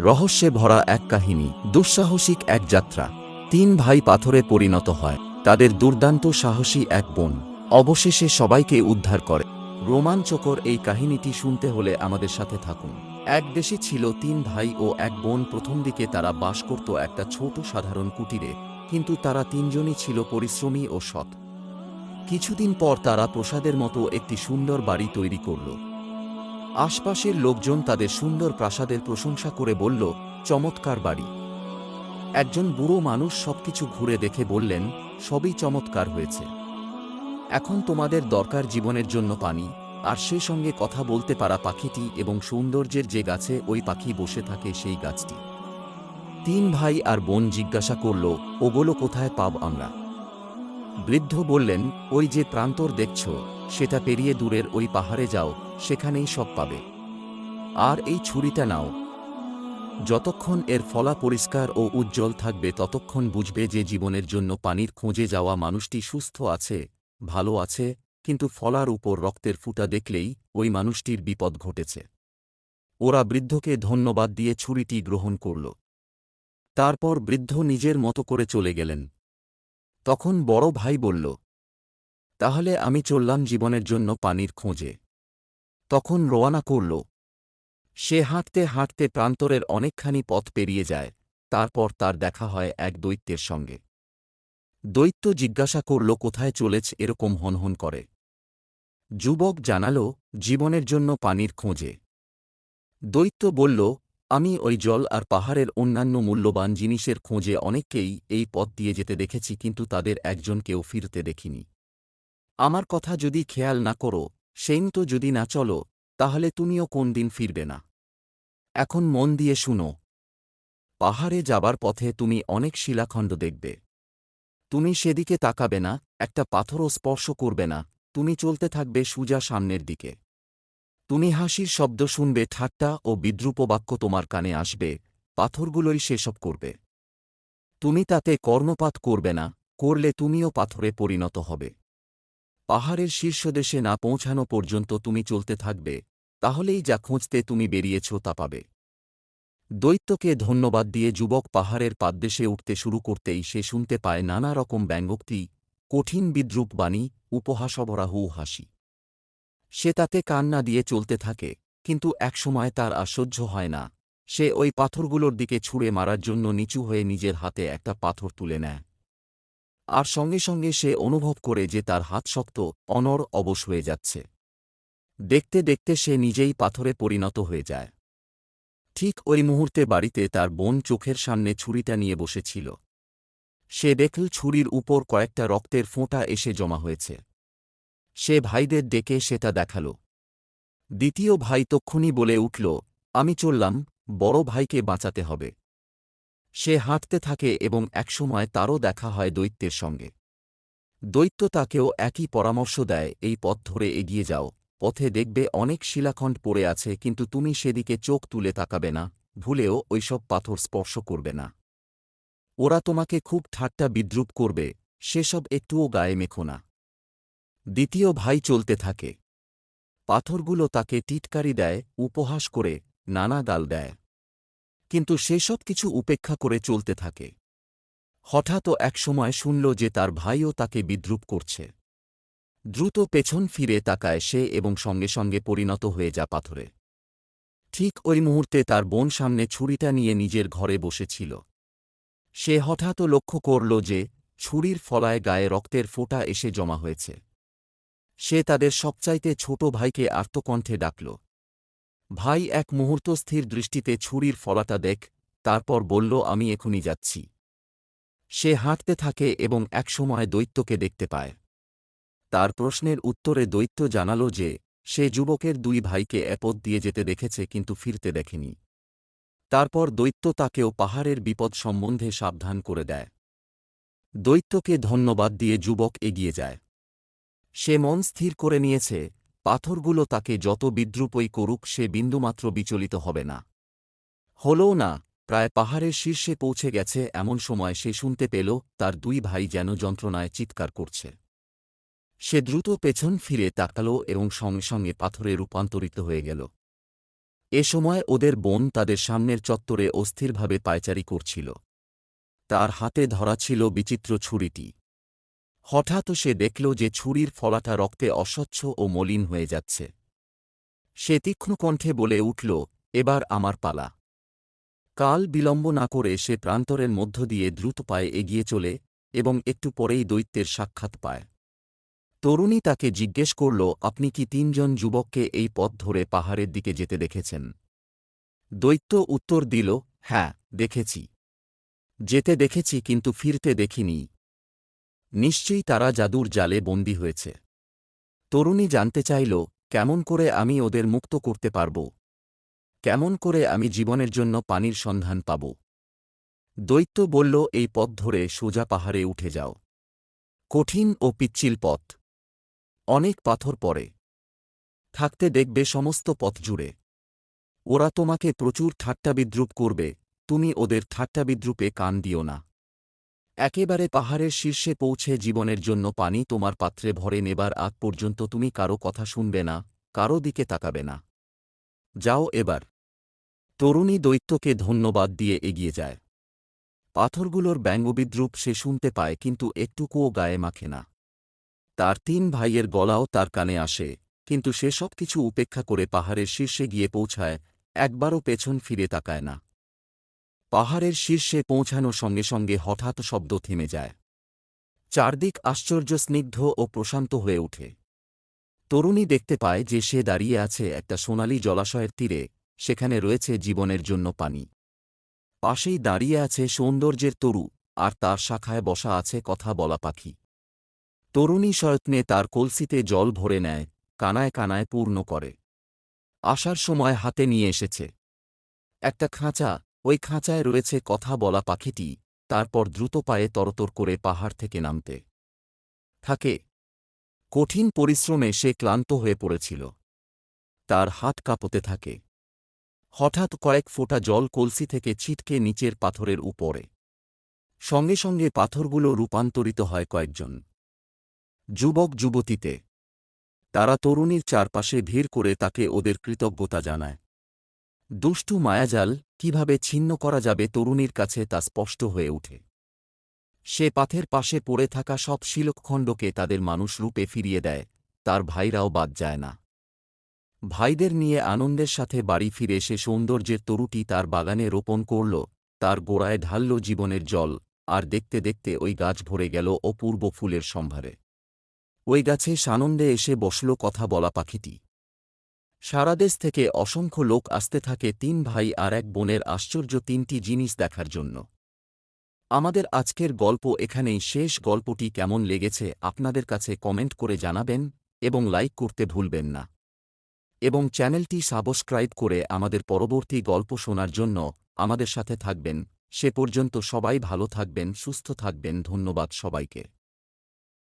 রহস্যে ভরা এক কাহিনী, দুঃসাহসিক এক যাত্রা। তিন ভাই পাথরে পরিণত হয়। তাদের দুর্দান্ত সাহসী এক বোন। অবশেষে সবাইকে উদ্ধার করে। রোমাঞ্চকর এই কাহিনীটি শুনতে হলে আমাদের সাথে থাকুন। এক দেশে ছিল তিন ভাই ও এক বোন। প্রথম দিকে তারা বাস করত একটা ছোট সাধারণ কুটিরে। কিন্তু তারা তিনজনই ছিল পরিশ্রমী ও সৎ। কিছুদিন পর তারা প্রসাদের মতো একটি সুন্দর বাড়ি তৈরি করল। আশপাশের লোকজন তাদের সুন্দর প্রাসাদের প্রশংসা করে বলল, চমৎকার বাড়ি। একজন বুড়ো মানুষ সবকিছু ঘুরে দেখে বললেন, সবই চমৎকার হয়েছে। এখন তোমাদের দরকার জীবনের জন্য পানি, আর সেই সঙ্গে কথা বলতে পারা পাখিটি এবং সৌন্দর্যের যে গাছে ওই পাখি বসে থাকে সেই গাছটি। তিন ভাই আর বোন জিজ্ঞাসা করল, ওগুলো কোথায় পাব আমরা? বৃদ্ধ বললেন, ওই যে প্রান্তর দেখছ, সেটা পেরিয়ে দূরের ওই পাহাড়ে যাও সেখানেই সব পাবে। আর এই ছুরিটা নাও। যতক্ষণ এর ফলা পরিষ্কার ও উজ্জ্বল থাকবে, ততক্ষণ বুঝবে যে জীবনের জন্য পানির খোঁজে যাওয়া মানুষটি সুস্থ আছে, ভালো আছে, কিন্তু ফলার উপর রক্তের ফুটা দেখলেই ওই মানুষটির বিপদ ঘটেছে। ওরা বৃদ্ধকে ধন্যবাদ দিয়ে ছুরিটি গ্রহণ করল। তারপর বৃদ্ধ নিজের মতো করে চলে গেলেন। তখন বড় ভাই বলল, তাহলে আমি চললাম জীবনের জন্য পানির খোঁজে। তখন রোয়ানা করল। সে হাঁটতে হাঁটতে প্রান্তরের অনেকখানি পথ পেরিয়ে যায়, তারপর তার দেখা হয় এক দৈত্যের সঙ্গে। দৈত্য জিজ্ঞাসা করল, কোথায় চলেছ? এরকম হনহন করে। যুবক জানাল, জীবনের জন্য পানির খোঁজে। দৈত্য বলল, আমি ওই জল আর পাহাড়ের অন্যান্য মূল্যবান জিনিসের খোঁজে অনেককেই এই পথ দিয়ে যেতে দেখেছি, কিন্তু তাদের একজনকেও ফিরতে দেখিনি। আমার কথা যদি খেয়াল না করো সেই তো যদি না চলো, তাহলে তুমিও কোন দিন ফিরবে না। এখন মন দিয়ে শুনো। পাহাড়ে যাবার পথে তুমি অনেক শিলাখণ্ড দেখবে। তুমি সেদিকে তাকাবে না, একটা পাথরও স্পর্শ করবে না, তুমি চলতে থাকবে সুজা সামনের দিকে। তুমি হাসির শব্দ শুনবে, ঠাট্টা ও বিদ্রুপ বাক্য তোমার কানে আসবে, পাথরগুলোই সেসব করবে। তুমি তাতে কর্ণপাত করবে না, করলে তুমিও পাথরে পরিণত হবে। পাহাড়ের শীর্ষদেশে না পৌঁছানো পর্যন্ত তুমি চলতে থাকবে, তাহলেই যা খুঁজতে তুমি বেরিয়েছ তা পাবে। দৈত্যকে ধন্যবাদ দিয়ে যুবক পাহাড়ের পাদদেশে উঠতে শুরু করতেই সে শুনতে পায় নানা রকম ব্যঙ্গোক্তি, কঠিন বিদ্রুপ বাণী, উপহাসবরাহু হাসি। সে তাতে কান্না দিয়ে চলতে থাকে, কিন্তু একসময় তার সহ্য হয় না। সে ওই পাথরগুলোর দিকে ছুঁড়ে মারার জন্য নিচু হয়ে নিজের হাতে একটা পাথর তুলে নেয়। আর সঙ্গে সঙ্গে সে অনুভব করে যে তার হাত শক্ত অনর অবশ হয়ে যাচ্ছে। দেখতে দেখতে সে নিজেই পাথরে পরিণত হয়ে যায়। ঠিক ওই মুহূর্তে বাড়িতে তার বোন চোখের সামনে ছুরিটা নিয়ে বসেছিল। সে দেখল ছুরির উপর কয়েকটা রক্তের ফোঁটা এসে জমা হয়েছে। সে ভাইদের ডেকে সেটা দেখাল। দ্বিতীয় ভাই তক্ষুনি বলে উঠল, আমি চললাম, বড় ভাইকে বাঁচাতে হবে। সে হাঁটতে থাকে এবং একসময় তারও দেখা হয় দৈত্যের সঙ্গে। দৈত্য তাকেও একই পরামর্শ দেয়, এই পথ ধরে এগিয়ে যাও, পথে দেখবে অনেক শিলাখণ্ড পড়ে আছে, কিন্তু তুমি সেদিকে চোখ তুলে তাকাবে না, ভুলেও ওইসব পাথর স্পর্শ করবে না। ওরা তোমাকে খুব ঠাট্টা বিদ্রুপ করবে, সেসব একটুও গায়ে মেখো না। দ্বিতীয় ভাই চলতে থাকে। পাথরগুলো তাকে টিটকারি দেয়, উপহাস করে, নানা গাল দেয়। কিন্তু সেসব কিছু উপেক্ষা করে চলতে থাকে। হঠাৎও একসময় শুনল যে তার ভাইও তাকে বিদ্রুপ করছে। দ্রুত পেছন ফিরে তাকায় সে এবং সঙ্গে সঙ্গে পরিণত হয়ে যা পাথরে। ঠিক ওই মুহূর্তে তার বোন সামনে ছুরিটা নিয়ে নিজের ঘরে বসেছিল। সে হঠাৎ লক্ষ্য করল যে ছুরির ফলায় গায়ে রক্তের ফোঁটা এসে জমা হয়েছে। সে তাদের সবচাইতে ছোট ভাইকে আর্তকণ্ঠে ডাকল। ভাই এক মুহূর্ত স্থির দৃষ্টিতে ছুরির ফলাটা দেখ, তারপর বলল, আমি এখনই যাচ্ছি। সে হাঁটতে থাকে এবং একসময় দৈত্যকে দেখতে পায়। তার প্রশ্নের উত্তরে দৈত্য জানাল যে, সে যুবকের দুই ভাইকে এপদ দিয়ে যেতে দেখেছে কিন্তু ফিরতে দেখেনি। তারপর দৈত্য তাকেও পাহাড়ের বিপদ সম্বন্ধে সাবধান করে দেয়। দৈত্যকে ধন্যবাদ দিয়ে যুবক এগিয়ে যায়। সে মন স্থির করে নিয়েছে পাথরগুলো তাকে যত বিদ্রুপই করুক সে বিন্দুমাত্র বিচলিত হবে না। হলও না, প্রায় পাহাড়ের শীর্ষে পৌঁছে গেছে এমন সময় সে শুনতে পেল, তার দুই ভাই যেন যন্ত্রণায় চিৎকার করছে। সে দ্রুত পেছন ফিরে তাকাল এবং সঙ্গে সঙ্গে পাথরে রূপান্তরিত হয়ে গেল। এ সময় ওদের বোন তাদের সামনের চত্বরে অস্থিরভাবে পায়চারি করছিল। তার হাতে ধরা ছিল বিচিত্র ছুরিটি। হঠাৎ সে দেখল যে ছুরির ফলাটা রক্তে অস্বচ্ছ ও মলিন হয়ে যাচ্ছে। সে তীক্ষ্ণ কণ্ঠে বলে উঠল, এবার আমার পালা। কাল বিলম্ব না করে সে প্রান্তরের মধ্য দিয়ে দ্রুত পায়ে এগিয়ে চলে এবং একটু পরেই দৈত্যের সাক্ষাৎ পায়। তরুণী তাকে জিজ্ঞেস করল, আপনি কি তিনজন যুবককে এই পথ ধরে পাহাড়ের দিকে যেতে দেখেছেন? দৈত্য উত্তর দিল হ্যাঁ দেখেছি। যেতে দেখেছি কিন্তু ফিরতে দেখিনি। নিশ্চয়ই তারা জাদুর জালে বন্দী হয়েছে। তরুণী জানতে চাইল, কেমন করে আমি ওদের মুক্ত করতে পারব? কেমন করে আমি জীবনের জন্য পানির সন্ধান পাব? দৈত্য বলল, এই পথ ধরে সোজা পাহাড়ে উঠে যাও। কঠিন ও পিচ্ছিল পথ। অনেক পাথর পড়ে। থাকতে দেখবে সমস্ত পথ জুড়ে। ওরা তোমাকে প্রচুর ঠাট্টাবিদ্রুপ করবে, তুমি ওদের ঠাট্টা ঠাট্টাবিদ্রুপে কান দিও না। একেবারে পাহাড়ের শীর্ষে পৌঁছে জীবনের জন্য পানি তোমার পাত্রে ভরে নেবার আগ পর্যন্ত তুমি কারও কথা শুনবে না, কারও দিকে তাকাবে না। যাও এবার। তরুণী দৈত্যকে ধন্যবাদ দিয়ে এগিয়ে যায়। পাথরগুলোর ব্যঙ্গবিদ্রুপ সে শুনতে পায় কিন্তু একটুকুও গায়ে মাখে না। তার তিন ভাইয়ের গলাও তার কানে আসে, কিন্তু সে সব কিছু উপেক্ষা করে পাহাড়ের শীর্ষে গিয়ে পৌঁছায়, একবারও পেছন ফিরে তাকায় না। পাহাড়ের শীর্ষে পৌঁছানোর সঙ্গে সঙ্গে হঠাৎ শব্দ থেমে যায়। চারদিক আশ্চর্য স্নিগ্ধ ও প্রশান্ত হয়ে ওঠে। তরুণী দেখতে পায় যে সে দাঁড়িয়ে আছে একটা সোনালি জলাশয়ের তীরে, সেখানে রয়েছে জীবনের জন্য পানি। পাশেই দাঁড়িয়ে আছে সৌন্দর্যের তরু, আর তার শাখায় বসা আছে কথা বলা পাখি। তরুণী সয়ত্নে তার কলসিতে জল ভরে নেয়, কানায় কানায় পূর্ণ করে। আসার সময় হাতে নিয়ে এসেছে। একটা খাঁচা ওই খাঁচায় রয়েছে কথা বলা পাখিটি, তারপর দ্রুত পায়ে তরতর করে পাহাড় থেকে নামতে। থাকে। কঠিন পরিশ্রমে সে ক্লান্ত হয়ে পড়েছিল। তার হাত কাঁপতে থাকে। হঠাৎ কয়েক ফোঁটা জল কলসি থেকে ছিটকে নিচের পাথরের উপরে। সঙ্গে সঙ্গে পাথরগুলো রূপান্তরিত হয় কয়েকজন। যুবক যুবতীতে। তারা তরুণীর চারপাশে ভিড় করে তাকে ওদের কৃতজ্ঞতা জানায়। দুষ্টু মায়াজাল কীভাবে ছিন্ন করা যাবে তরুণীর কাছে তা স্পষ্ট হয়ে ওঠে। সে পাথের পাশে পড়ে থাকা সব শিলকখণ্ডকে তাদের মানুষ রূপে ফিরিয়ে দেয়, তার ভাইরাও বাদ যায় না। ভাইদের নিয়ে আনন্দের সাথে বাড়ি ফিরে সে সৌন্দর্যের তরুটি তার বাগানে রোপণ করল, তার গোড়ায় ঢালল জীবনের জল, আর দেখতে দেখতে ওই গাছ ভরে গেল অপূর্ব ফুলের সম্ভারে। ওই গাছে সানন্দে এসে বসল কথা বলা পাখিটি। সারা দেশ থেকে অসংখ্য লোক আসতে থাকে তিন ভাই আর এক বোনের আশ্চর্য তিনটি জিনিস দেখার জন্য। আমাদের আজকের গল্প এখানেই শেষ। গল্পটি কেমন লেগেছে আপনাদের কাছে কমেন্ট করে জানাবেন এবং লাইক করতে ভুলবেন না। এবং চ্যানেলটি সাবস্ক্রাইব করে আমাদের পরবর্তী গল্প শোনার জন্য আমাদের সাথে থাকবেন। সে পর্যন্ত সবাই ভালো থাকবেন, সুস্থ থাকবেন। ধন্যবাদ সবাইকে।